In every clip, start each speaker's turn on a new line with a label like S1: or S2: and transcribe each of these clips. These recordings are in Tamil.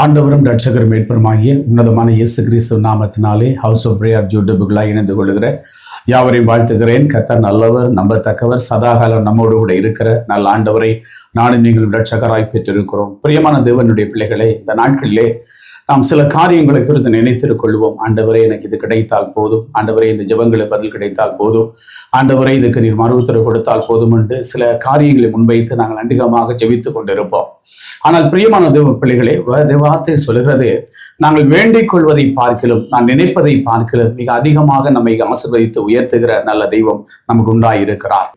S1: ஆண்டவரும் ரட்சகரும் மீட்பருமாகிய உன்னதமான இயேசு கிறிஸ்து நாமத்தினாலே ஹவுஸ் ஆஃப் பிரேயர் ஜூட்டுபுகளாக இணைந்து கொள்கிற யாவரையும் வாழ்த்துகிறேன். கத்தர் நல்லவர் நம்பத்தக்கவர் சதாகாலம் நம்மோடு கூட இருக்கிற நல்ல ஆண்டவரை நானும் நீங்களும் ரட்சகராய் பெற்றிருக்கிறோம். பிரியமான தேவனுடைய பிள்ளைகளே இந்த நாட்களிலே நாம் சில காரியங்களை குறித்து நினைத்திருக் கொள்வோம். ஆண்டவரே எனக்கு இது கிடைத்தால் போதும். ஆண்டவரே இந்த ஜபங்களை பதில் கிடைத்தால் போதும். ஆண்டவரே இதுக்கு நீர் மறு உத்தரவு கொடுத்தால் போதும் என்று சில காரியங்களை முன்வைத்து நாங்கள் அதிகமாக ஜெபித்துக் கொண்டிருப்போம். ஆனால் பிரியமான தேவ பிள்ளைகளே தேவ வார்த்தை சொல்கிறது நாங்கள் வேண்டிக் கொள்வதை பார்க்கலும் நான் நினைப்பதை பார்க்கலும் மிக அதிகமாக நம்மை ஆசிர்வதித்து உயர்த்துகிற நல்ல தெய்வம் நமக்கு உண்டாயிருக்கிறார்.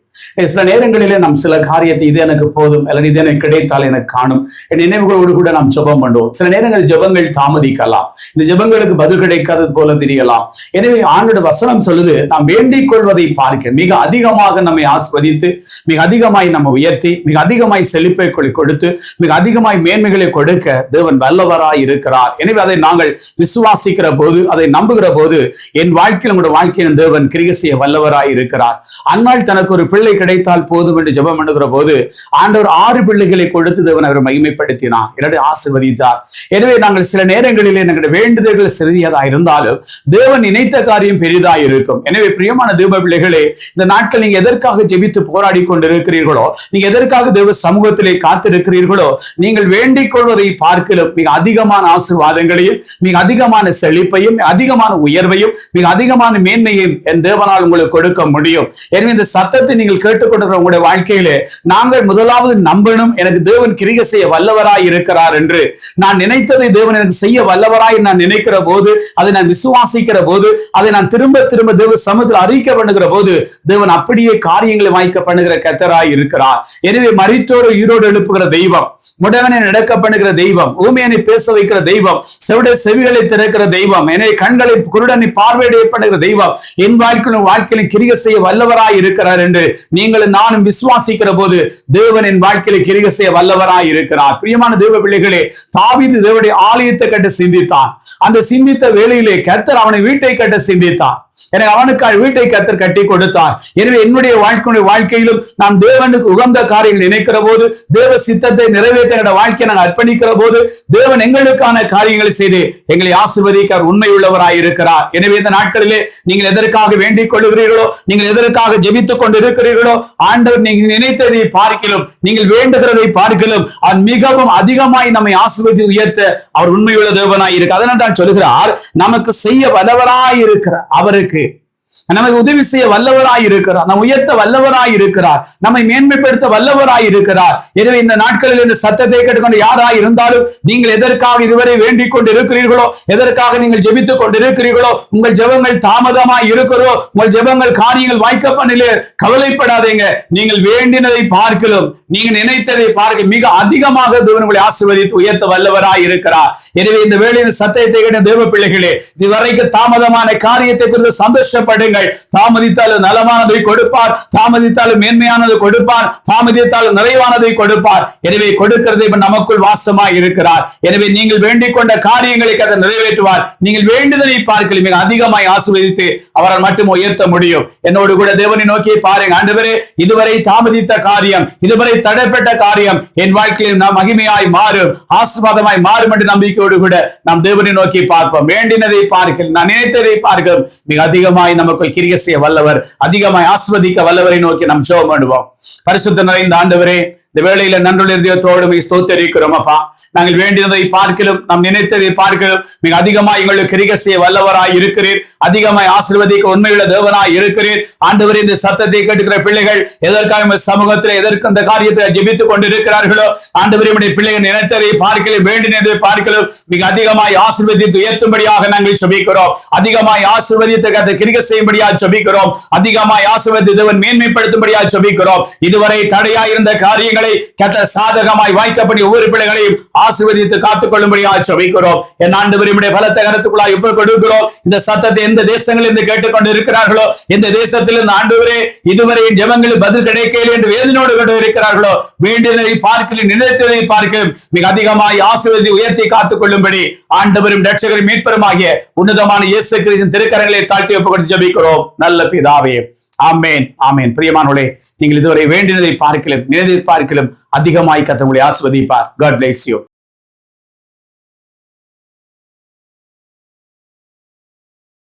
S1: சில நேரங்களிலே நாம் சில காரியத்தை இது எனக்கு போதும் அல்லது இது எனக்கு கிடைத்தால் எனக்கு காணும். என் நினைவுகளோடு கூட நாம் ஜபம் பண்ணுவோம். சில நேரங்களில் ஜபங்கள் தாமதிக்கலாம். இந்த ஜபங்களுக்கு பதில் கிடைக்காதது போல தெரியலாம். எனவே ஆண்டோட வசனம் சொல்லுது நாம் வேண்டிக் கொள்வதை பார்க்க. மிக அதிகமாக நம்மை ஆஸ்வதித்து மிக அதிகமாய் நம்ம உயர்த்தி மிக அதிகமாய் செழிப்பை கொடுத்து மிக அதிகமாய் மேன்மைகளை கொடுக்க தேவன் வல்லவராய் இருக்கிறார். எனவே அதை நாங்கள் விசுவாசிக்கிற போது அதை நம்புகிற போது என் வாழ்க்கையில் நம்முடைய வாழ்க்கையின் தேவன் கிரியை செய்ய வல்லவராய் இருக்கிறார். அன்னால் தனக்கு ஒரு பிள்ளை பிள்ளை கிடைத்தால் போதும் என்று ஜெபம் பண்ணுகிற போது ஆண்டவர் ஆறு பிள்ளைகளை கொடுத்து தேவன் அவரை மகிமைப்படுத்தினார். இரண்டு ஆசிர்வதித்தார். எனவே நாங்கள் சில நேரங்களிலே எங்களுடைய வேண்டுதல்கள் சிறியதா இருந்தாலும் தேவன் நினைத்த காரியம் பெரிதா இருக்கும். எனவே பிரியமான தேவ பிள்ளைகளே இந்த நாட்கள் நீங்க எதற்காக ஜெபித்து போராடி கொண்டிருக்கிறீர்களோ நீங்க எதற்காக தேவ சமூகத்திலே காத்திருக்கிறீர்களோ நீங்கள் வேண்டிக் கொள்வதை பார்க்கலும் மிக அதிகமான ஆசிர்வாதங்களையும் மிக அதிகமான செழிப்பையும் அதிகமான உயர்வையும் மிக அதிகமான மேன்மையும் என் தேவனால் உங்களுக்கு கொடுக்க முடியும். எனவே இந்த சத்தத்தை நீங்கள் கேட்டுக்கொண்டிருக்கிற உங்களுடைய வாழ்க்கையிலே நாங்கள் முதலாவது நம்பணும் எனக்கு தேவன் கிரிக செய்ய வல்லவராய் இருக்கிறார் என்று. நான் நினைத்ததை தேவன் எனக்கு செய்ய வல்லவராய் நான் நினைக்கிற போது அதை நான் விசுவாசிக்கிற போது அதை நான் திரும்ப திரும்ப தேவ சமூகத்தில் அறிக்க பண்ணுகிற போது தேவன் அப்படியே காரியங்களை வாய்க்க பண்ணுகிற கத்தராய் இருக்கிறார். எனவே மரித்தோடு உயிரோடு எழுப்புகிற தெய்வம் முடவனை நடக்க பண்ணுகிற தெய்வம் ஊமையனை பேச வைக்கிற தெய்வம் செவிட செவிகளை திறக்கிற தெய்வம் எனவே கண்களை குருடனை பார்வையிட பண்ணுகிற தெய்வம் என் வாழ்க்கையிலும் வாழ்க்கையிலும் கிரிகை செய்ய வல்லவராய் இருக்கிறார் என்று நீங்களும் நானும் விசுவாசிக்கிற போது தேவனின் வாழ்க்கையில கிரிகை செய்ய வல்லவராய் இருக்கிறார். பிரியமான தேவ பிள்ளைகளே தாவிது தேவடைய ஆலயத்தை கட்ட சிந்தித்தான். அந்த சிந்தித்த வேலையிலே கர்த்தர் அவனை வீட்டை கட்ட சிந்தித்தான். எனவே அவனுக்காக வீட்டை கத்தர் கட்டி கொடுத்தார். எனவே என்னுடைய வாழ்க்கையுடைய வாழ்க்கையிலும் நாம் தேவனுக்கு உகந்த காரியங்கள் நினைக்கிற போது தேவ சித்தத்தை நிறைவேற்ற என்னோட வாழ்க்கையை நாங்கள் அர்ப்பணிக்கிற போது தேவன் எங்களுக்கான காரியங்களை செய்து எங்களை ஆசிர்வதிக்க உண்மை உள்ளவராய் இருக்கிறார். எனவே இந்த நாட்களிலே நீங்கள் எதற்காக வேண்டிக் கொள்ளுகிறீர்களோ நீங்கள் எதற்காக ஜெபித்துக் கொண்டு இருக்கிறீர்களோ ஆண்டவர் நீங்கள் நினைத்ததை பார்க்கலும் நீங்கள் வேண்டுகிறதை பார்க்கலும் அது மிகவும் அதிகமாய் நம்மை ஆசிர்வதி உயர்த்த அவர் உண்மையுள்ள தேவனாய் இருக்கு அதனால் தான் சொல்லுகிறார் நமக்கு செய்ய வல்லவராய் இருக்கிறார். அவருக்கு Okay. நமக்கு உதவி செய்ய வல்லவராய் இருக்கிறார். நம்ம உயர்த்த வல்லவராய் இருக்கிறார். நம்மை மேன்மைப்படுத்த வல்லவராய் இருக்கிறார். எனவே இந்த நாட்களில் இந்த சத்தத்தை கேட்டுக்கொண்டு யாராய் இருந்தாலும் நீங்கள் எதற்காக இதுவரை வேண்டிக் கொண்டு இருக்கிறீர்களோ எதற்காக நீங்கள் ஜெபித்துக் கொண்டு இருக்கிறீர்களோ உங்கள் ஜெபங்கள் தாமதமாய் இருக்கிறோ உங்கள் ஜெபங்கள் காரியங்கள் வாய்க்கப்பண்ணிலே கவலைப்படாதீங்க. நீங்கள் வேண்டினதை பார்க்கலும் நீங்கள் நினைத்ததை பார்க்க மிக அதிகமாக தேவன் ஆசீர்வதித்து உயர்த்த வல்லவராய் இருக்கிறார். எனவே இந்த வேளையில் சத்தத்தை கேட்ட தேவ பிள்ளைகளே இதுவரைக்கும் தாமதமான காரியத்தை குறித்து சந்தோஷப்படு சந்தோஷப்படுங்கள் தாமதித்தாலும் நலமானதை கொடுப்பார். தாமதித்தாலும் மேன்மையானது கொடுப்பார். தாமதித்தாலும் நிறைவானதை கொடுப்பார். எனவே கொடுக்கிறது இப்ப நமக்குள் வாசமாய் இருக்கிறார். எனவே நீங்கள் வேண்டிக் கொண்ட காரியங்களை அதை நிறைவேற்றுவார். நீங்கள் வேண்டுதலை பார்க்கல மிக அதிகமாய் ஆசீர்வதித்து அவரால் மட்டும் உயர்த்த முடியும். என்னோடு கூட தேவனை நோக்கி பாருங்க ஆண்டவரே இதுவரை தாமதித்த காரியம் இதுவரை தடைப்பட்ட காரியம் என் வாழ்க்கையில் நாம் மகிமையாய் மாறும். ஆசிர்வாதமாய் மாறும் என்று நம்பிக்கையோடு கூட நாம் தேவனை நோக்கி பார்ப்போம். வேண்டினதை பார்க்க நான் நினைத்ததை பார்க்க மிக அதிகமாய் நமக்கு நமக்குள் கிரிய செய்ய வல்லவர் அதிகமாய் ஆஸ்வதிக்க வல்லவரை நோக்கி நாம் ஜெபம் பண்ணுவோம் பரிசுத்த நிறைந்த ஆண்டவரே இந்த வேளையில நன்றுடைய இதயத்தோடு ஸ்தோத்தரிக்கிறோம் அப்பா. நாங்கள் வேண்டினதை பார்க்கலும் நாம் நினைத்ததை பார்க்கலும் மிக அதிகமாய் எங்களுக்கு கிரிக செய்ய வல்லவராய் இருக்கிறீர். அதிகமாய் ஆசிர்வதிக்க உண்மையுள்ள தேவனாய் இருக்கிறீர். ஆண்டவர் இந்த சத்தத்தை கேட்டுக்கிற பிள்ளைகள் எதற்காக சமூகத்தில் எதற்கு அந்த காரியத்தை ஜெபித்துக் கொண்டிருக்கிறார்களோ ஆண்டவர் நம்முடைய பிள்ளைகள் நினைத்ததை பார்க்கலும் வேண்டினதை பார்க்கலும் மிக அதிகமாய் ஆசிர்வதித்து உயர்த்தும்படியாக நாங்கள் சொபிக்கிறோம் அதிகமாய் ஆசிர்வதித்து அதை கிரிக செய்யும்படியாக சொபிக்கிறோம் அதிகமாய் ஆசீர்வதித்து தேவன் மேன்மைப்படுத்தும்படியாக ஜெபிக்கிறோம். இதுவரை தடையா இருந்த காரியங்கள் கத்த சாதகமாய் வாய்க்கப்படி ஒவ்வொரு பிள்ளைகளையும் ஆசீர்வதித்து காத்துக்கொள்ளும்படியா சபிக்கிறோம் என் ஆண்டு விரும்புடைய பலத்த கருத்துக்குள்ளாய் இப்ப கொடுக்கிறோம். இந்த சத்தத்தை எந்த தேசங்களில் இருந்து கேட்டுக்கொண்டு இருக்கிறார்களோ இந்த தேசத்தில் இந்த ஆண்டவரே இதுவரை என் ஜெபங்களில் பதில் கிடைக்கல என்று வேதனோடு கொண்டு இருக்கிறார்களோ வேண்டியதை பார்க்கல நினைத்ததை பார்க்க மிக அதிகமாய் ஆசீர்வதி உயர்த்தி காத்துக் கொள்ளும்படி ஆண்டவரும் ரட்சகரும் மீட்பருமாகிய உன்னதமான இயேசு கிரிசின் திருக்கரங்களை தாழ்த்தி ஒப்புக்கொண்டு ஜபிக்கிறோம். நல்ல பிதாவே ஆமேன் ஆமேன். பிரியமானோளே நீங்கள் இதுவரை வேண்டினதை பார்க்கலும் நினைதை பார்க்கலும் அதிகமாய் கத்தவங்களை ஆஸ்வதிப்பார் காட் பிளேஸ் யூ